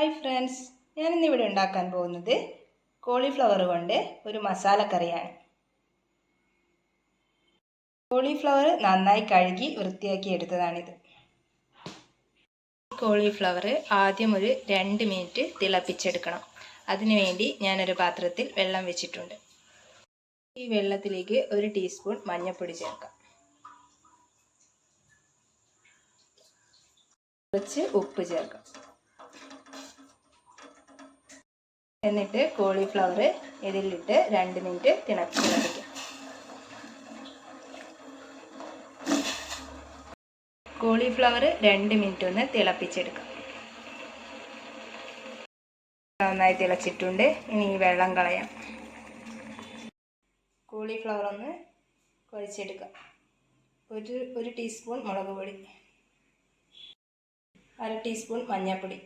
Hi friends ഞാനിന്നിവിടെ ഉണ്ടാക്കാൻ പോകുന്നത് കോളിഫ്ലവർ കൊണ്ട് ഒരു മസാലക്കറിയാണ് കോളിഫ്ലവർ നന്നായി കഴുകി വൃത്തിയാക്കി എടുത്തതാണിത്. കോളിഫ്ലവർ ആദ്യം ഒരു രണ്ട് മിനിറ്റ് തിളപ്പിച്ചെടുക്കണം. അതിനുവേണ്ടി ഞാനൊരു പാത്രത്തിൽ വെള്ളം വെച്ചിട്ടുണ്ട്. ഈ വെള്ളത്തിലേക്ക് ഒരു ടീസ്പൂൺ മഞ്ഞൾപ്പൊടി ചേർക്കാം. കുറച്ച് ഉപ്പ് ചേർക്കാം. എന്നിട്ട് കോളിഫ്ലവർ ഇതിലിട്ട് രണ്ട് മിനിറ്റ് തിളച്ച് തിളപ്പിക്കാം കോളിഫ്ലവർ രണ്ട് മിനിറ്റ് ഒന്ന് തിളപ്പിച്ചെടുക്കാം. നന്നായി തിളച്ചിട്ടുണ്ട്. ഇനി ഈ വെള്ളം കളയാം. കോളിഫ്ലവർ ഒന്ന് കുഴച്ചെടുക്കാം ഒരു ഒരു ടീസ്പൂൺ മുളക് പൊടി. അര ടീസ്പൂൺ മഞ്ഞൾപ്പൊടി.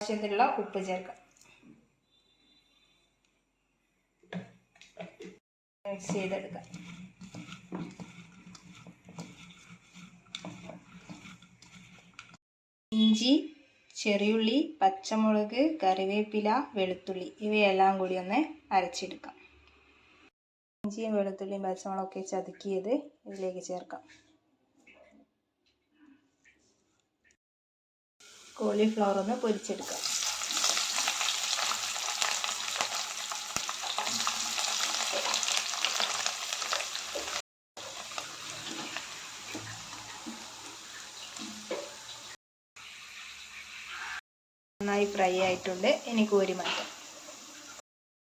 ആവശ്യത്തിനുള്ള ഉപ്പ് ചേർക്കുക മിക്സ് ചെയ്തെടുക്കാം. ഇഞ്ചി ചെറിയുള്ളി പച്ചമുളക് കറിവേപ്പില വെളുത്തുള്ളി ഇവയെല്ലാം കൂടി ഒന്ന് അരച്ചെടുക്കാം. ഇഞ്ചിയും വെളുത്തുള്ളിയും പച്ചമുളകൊക്കെ ചതുക്കിയത് ഇതിലേക്ക് ചേർക്കാം. കോളിഫ്ലവർ ഒന്ന് പൊരിച്ചെടുക്കാം. നന്നായി ഫ്രൈ ആയിട്ടുണ്ട്. ഇനി കോരി മാറ്റാം.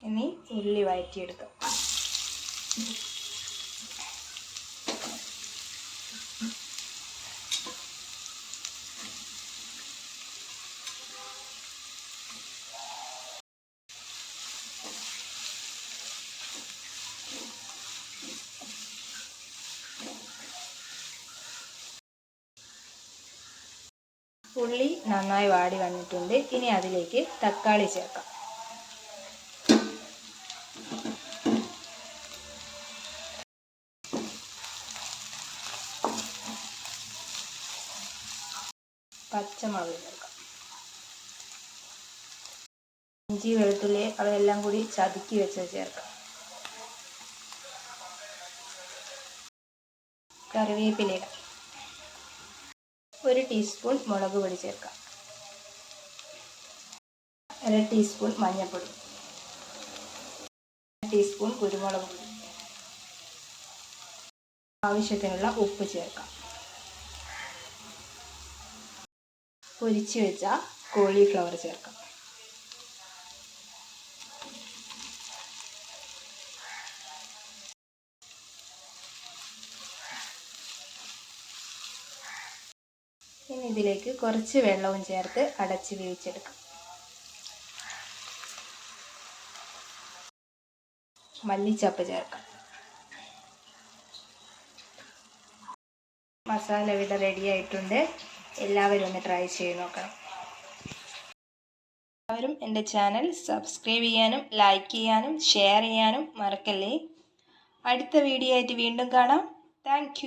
ഇനി ഉള്ളി വഴറ്റിയെടുക്കാം. ഉള്ളി നന്നായി വാടി വന്നിട്ടുണ്ട്. ഇനി അതിലേക്ക് തക്കാളി ചേർക്കാം. പച്ചമുളക് ചേർക്കാം. ഇഞ്ചി വെളുത്തുള്ളി അതെല്ലാം കൂടി ചതുക്കി വെച്ചത് ചേർക്കാം. കറിവേപ്പില ഒരു ടീസ്പൂൺ മുളക് പൊടി ചേർക്കാം. അര ടീസ്പൂൺ മഞ്ഞൾപ്പൊടി. ടീസ്പൂൺ കുരുമുളക് പൊടി. ആവശ്യത്തിനുള്ള ഉപ്പ് ചേർക്കാം. പൊരിച്ചു വെച്ച കോളിഫ്ലവർ ചേർക്കാം. ഇനി ഇതിലേക്ക് കുറച്ച് വെള്ളവും ചേർത്ത് അടച്ച് വേവിച്ചെടുക്കും. മല്ലിച്ചപ്പ് ചേർക്കാം. മസാല ഇവിടെ റെഡി ആയിട്ടുണ്ട്. എല്ലാവരും ഒന്ന് ട്രൈ ചെയ്ത് നോക്കണം. എല്ലാവരും എന്റെ ചാനൽ സബ്സ്ക്രൈബ് ചെയ്യാനും ലൈക്ക് ചെയ്യാനും ഷെയർ ചെയ്യാനും മറക്കല്ലേ? അടുത്ത വീഡിയോ ആയിട്ട് വീണ്ടും കാണാം. താങ്ക്